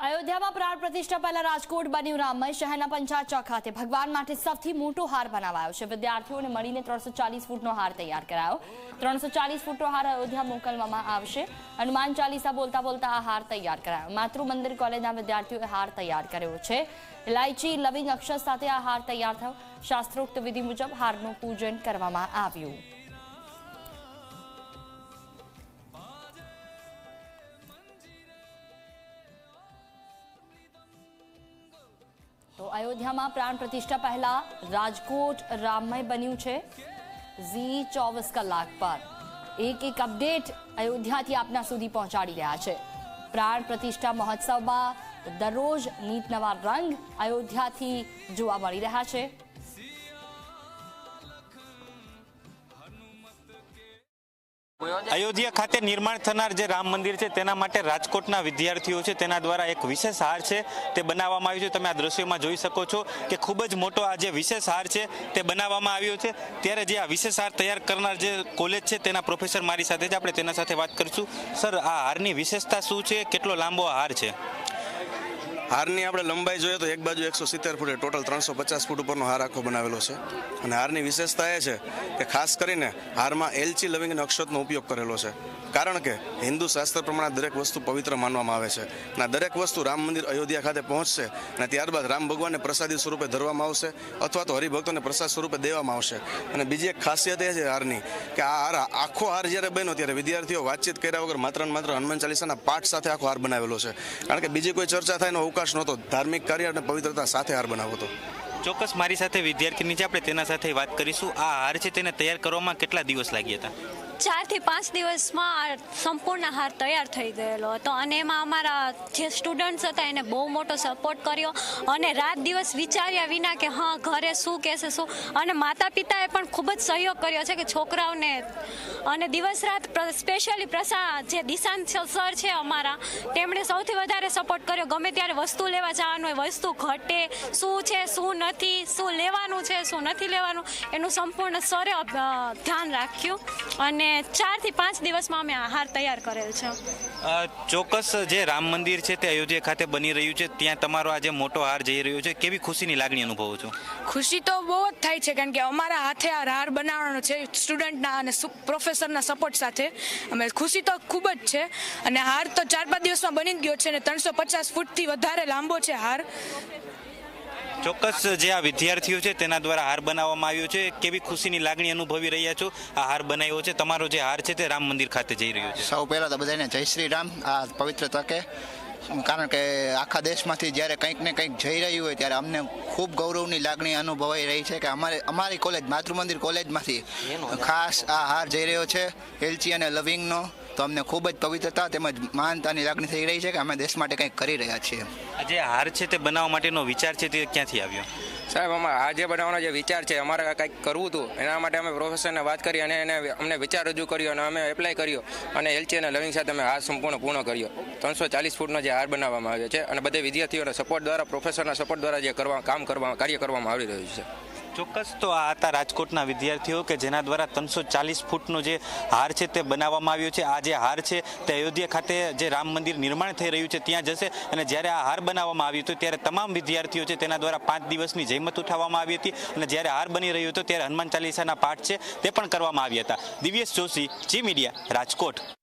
અયોધ્યામાં પ્રાણ પ્રતિષ્ઠા પહેલા રાજકોટ બન્યું રામમય શહેરના પંચાયત ચોક ખાતે. ભગવાન માટે સૌથી મોટો હાર બનાવાયો છે. વિદ્યાર્થીઓને મળીને ત્રણસો ચાલીસ ફૂટનો હાર તૈયાર કરાયો. ત્રણસો ચાલીસ ફૂટનો હાર અયોધ્યા મોકલવામાં આવશે. હનુમાન ચાલીસા બોલતા બોલતા આ હાર તૈયાર કરાયો. માતૃ મંદિર કોલેજના વિદ્યાર્થીઓએ હાર તૈયાર કર્યો છે. ઇલાયચી લવિંગ અક્ષર સાથે આ હાર તૈયાર થયો. શાસ્ત્રોક્ત વિધિ મુજબ હારનું પૂજન કરવામાં આવ્યું. તો અયોધ્યામાં પ્રાણ પ્રતિષ્ઠા પહેલા રાજકોટ રામમય બન્યું છે. ઝી ચોવીસ કલાક પર. એક એક અપડેટ અયોધ્યાથી આપના સુધી પહોંચાડી રહ્યા છે. પ્રાણ પ્રતિષ્ઠા મહોત્સવમાં દરરોજ નીત નવા રંગ અયોધ્યાથી જોવા મળી રહ્યા છે. અયોધ્યા ખાતે નિર્માણ થનાર જે રામ મંદિર છે, તેના માટે રાજકોટના વિદ્યાર્થીઓ છે, તેના દ્વારા એક વિશેષ હાર છે, તે બનાવવામાં આવ્યું છે. તમે આ દ્રશ્યમાં જોઈ શકો છો કે ખૂબ જ મોટો આ જે વિશેષ હાર છે, તે બનાવવામાં આવ્યો છે. ત્યારે જે આ વિશેષ હાર તૈયાર કરનાર જે કોલેજ છે, તેના પ્રોફેસર મારી સાથે જ આપણે તેના સાથે વાત કરીશું. સર, આ હારની વિશેષતા શું છે? કેટલો લાંબો હાર છે? હારની આપણે લંબાઈ જોઈએ તો એક બાજુ એકસો સિત્તેર ફૂટ, ટોટલ ત્રણસો પચાસ ફૂટ ઉપરનો હાર આખો બનાવેલો છે. અને હારની વિશેષતા એ છે કે ખાસ કરીને હારમાં એલચી લવિંગ અને અક્ષતનો ઉપયોગ કરેલો છે. કારણ કે હિન્દુ શાસ્ત્ર પ્રમાણે દરેક વસ્તુ પવિત્ર માનવામાં આવે છે. અને દરેક વસ્તુ રામ મંદિર અયોધ્યા ખાતે પહોંચશે અને ત્યારબાદ રામ ભગવાનને પ્રસાદી સ્વરૂપે ધરવામાં આવશે અથવા તો હરિભક્તોને પ્રસાદ સ્વરૂપે દેવામાં આવશે. અને બીજી એક ખાસિયત એ છે હારની કે આ હાર આખો હાર જ્યારે બન્યો ત્યારે વિદ્યાર્થીઓ વાતચીત કર્યા વગર માત્ર માત્ર હનુમાન ચાલીસાના પાઠ સાથે આખો હાર બનાવેલો છે. કારણ કે બીજી કોઈ ચર્ચા થાય એનો અવકાશ નહોતો. ધાર્મિક કાર્ય અને પવિત્રતા સાથે હાર બનાવ્યો હતો. ચોક્કસ મારી સાથે વિદ્યાર્થીની છે આપણે તેના સાથે વાત કરીશું. આ હાર છે તેને તૈયાર કરવામાં કેટલા દિવસ લાગ્યા હતા? ચારથી પાંચ દિવસમાં સંપૂર્ણ હાર તૈયાર થઈ ગયેલો હતો અને એમાં અમારા જે સ્ટુડન્ટ્સ હતા એને બહુ મોટો સપોર્ટ કર્યો અને રાત દિવસ વિચાર્યા વિના કે હા, ઘરે શું કહેશે, શું? અને માતા પિતાએ પણ ખૂબ જ સહયોગ કર્યો છે કે છોકરાઓને અને દિવસ રાત સ્પેશિયલી પ્રસા જે દિશાંત સર છે અમારા, તેમણે સૌથી વધારે સપોર્ટ કર્યો. ગમે ત્યારે વસ્તુ લેવા જવાનું હોય, વસ્તુ ઘટે, શું છે, શું નથી, શું લેવાનું છે, શું નથી લેવાનું, એનું સંપૂર્ણ સરે ધ્યાન રાખ્યું. અને ચારથી પાંચ દિવસમાં અમે આ હાર તૈયાર કરેલ છે. ચોક્કસ જે રામ મંદિર છે તે અયોધ્યા ખાતે બની રહ્યું છે. ત્યાં તમારો આજે મોટો હાર જઈ રહ્યો છે. કેવી ખુશીની લાગણી અનુભવો છો? ખુશી તો બહુ જ થાય છે કારણ કે અમારા હાથે આ હાર બનાવવાનો છે સ્ટુડન્ટના અને પ્રોફેસરના સપોર્ટ સાથે. અમે ખુશી તો ખૂબ જ છે અને હાર તો ચાર પાંચ દિવસમાં બની ગયો છે અને ત્રણસો પચાસ ફૂટથી વધારે લાંબો છે હાર. ચોક્કસ જે આ વિદ્યાર્થીઓ છે તેના દ્વારા હાર બનાવવામાં આવ્યો છે. કેવી ખુશીની લાગણી અનુભવી રહ્યા છો? આ હાર બનાવ્યો છે. તમારો જે હાર છે તે રામ મંદિર ખાતે જઈ રહ્યો છે. સૌ પહેલાં તો બધાને જય શ્રી રામ. આ પવિત્ર તકે. કારણ કે આખા દેશમાંથી જ્યારે કંઈક ને કંઈક જઈ રહ્યું હોય ત્યારે અમને ખૂબ ગૌરવની લાગણી અનુભવાઈ રહી છે કે અમારે અમારી કોલેજ માતૃમંદિર કોલેજમાંથી ખાસ આ હાર જઈ રહ્યો છે. એલચી અને લવિંગનો તો અમને ખૂબ જ પવિત્રતા તેમજ મહાનતાની લાગણી થઈ રહી છે કે અમે દેશ માટે કંઈક કરી રહ્યા છીએ. જે હાર છે તે બનાવવા માટેનો વિચાર છે તે ક્યાંથી આવ્યો? સાહેબ અમારે જે બનાવવાનો જે વિચાર છે અમારે કંઈક કરવું હતું એના માટે અમે પ્રોફેસરને વાત કરી અને એને અમને વિચાર રજૂ કર્યો અને અમે એપ્લાય કર્યો અને એલચી અને લવિંગ સાથે અમે હાર સંપૂર્ણ પૂર્ણ કર્યો. ત્રણસો ચાલીસ ફૂટનો જે હાર બનાવવામાં આવ્યો છે અને બધે વિદ્યાર્થીઓના સપોર્ટ દ્વારા પ્રોફેસરના સપોર્ટ દ્વારા જે કરવા કામ કરવા કાર્ય કરવામાં આવી રહ્યું છે. ચોક્કસ તો આ હતા રાજકોટના વિદ્યાર્થીઓ કે જેના દ્વારા ત્રણસો ચાલીસ ફૂટનો જે હાર છે તે બનાવવામાં આવ્યો છે. આ જે હાર છે તે અયોધ્યા ખાતે જે રામ મંદિર નિર્માણ થઈ રહ્યું છે, ત્યાં જશે અને જ્યારે આ હાર બનાવવામાં આવ્યું હતું ત્યારે તમામ વિદ્યાર્થીઓ છે તેના દ્વારા પાંચ દિવસની જહેમત ઉઠાવવામાં આવી હતી અને જ્યારે હાર બની રહ્યો હતો ત્યારે હનુમાન ચાલીસાના પાઠ છે તે પણ કરવામાં આવ્યા હતા. Divyesh Joshi, Zee media, Rajkot.